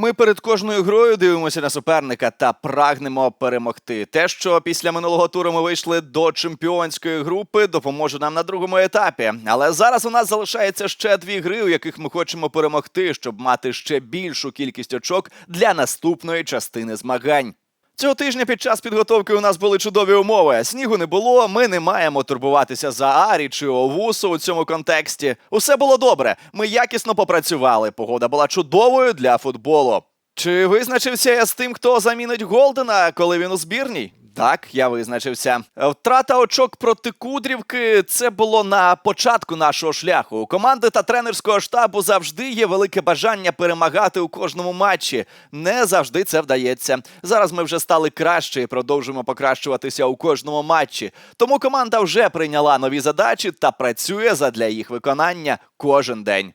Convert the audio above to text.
Ми перед кожною грою дивимося на суперника та прагнемо перемогти. Те, що після минулого туру ми вийшли до чемпіонської групи, допоможе нам на другому етапі. Але зараз у нас залишається ще дві гри, у яких ми хочемо перемогти, щоб мати ще більшу кількість очок для наступної частини змагань. Цього тижня під час підготовки у нас були чудові умови. Снігу не було. Ми не маємо турбуватися за Арі чи Овусу у цьому контексті. Усе було добре. Ми якісно попрацювали. Погода була чудовою для футболу. Чи визначився я з тим, хто замінить Голдена, коли він у збірній? Так, я визначився. Втрата очок проти Кудрівки це було на початку нашого шляху. У команди та тренерського штабу завжди є велике бажання перемагати у кожному матчі. Не завжди це вдається. Зараз ми вже стали краще і продовжуємо покращуватися у кожному матчі. Тому команда вже прийняла нові задачі та працює задля їх виконання кожен день.